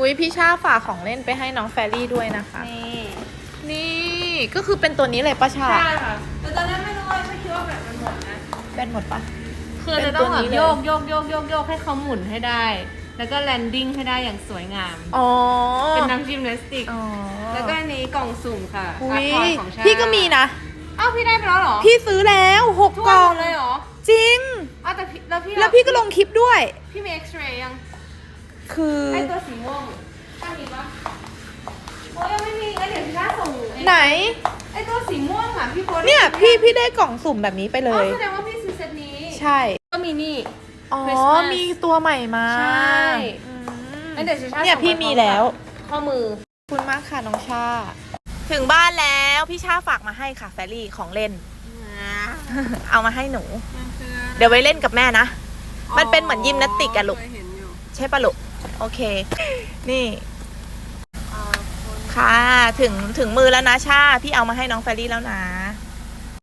อุ้ยพี่ชาฝากของเล่นไปให้น้องแฟรี่ด้วยนะคะ นี่ นี่ก็คือเป็นตัวนี้เลยป้าชา ใช่ค่ะ แต่ตอนนั้นไม่รู้ว่าไม่คิดว่าแบบมันหมดนะ แบนหมดปะ คือเป็นจะต้องตัวแบนี้บเลยโยกโยกโยกโยกโยกให้เขาหมุนให้ได้ แล้วก็แลนดิ้งให้ได้อย่างสวยงาม อ๋อ เป็นนักยิมนาสติก อ๋อ แล้วก็อันนี้กล่องสุ่มค่ะอุ้ยอาร์ตทอยของชาพี่ก็มีนะอ้าวพี่ได้ไปแล้วเหรอ พี่ซื้อแล้วหกทุกกล่องเลยเหรอ จริงอ้าวแต่พี่แล้วพี่แล้วพี่ก็ลงคลิปด้วย พี่มีเอ็กซเรย์ยัง คือไอตัวสีม่วงถ้ามีปะโอ้ยยังไม่มีงั้นเดี๋ยวพี่น่าส่งอ้ไหน ไอตัวสีม่วงอะพี่โพสต์เนี่ยพี่พี่ได้กล่องสุ่มแบบนี้ไปเลอ๋อย แสดงว่าพี่ซื้อเซตนี้ ใช่ ก็มีนี่ อ๋อ Christmas มีตัวใหม่มาใช่ อืมงั้นเดี๋ยวชาเนี่ยพี่มีแล้ว ข้อมือ ขอบคุณมากค่ะ น้องชา ถึงบ้านแล้วพี่ชาฝากมาให้ค่ะแฟรี่ของเล่น เอามาให้หนู เดี๋ยวไว้เล่นกับแม่นะ มันเป็นเหมือนยิมนาสติกอะลูกเคยเห็นอยู่ใช่ปะลูก โอเค นี่ ค่ะ ถึงถึงมือแล้วนะชา พี่เอามาให้น้องแฟรี่แล้วนะ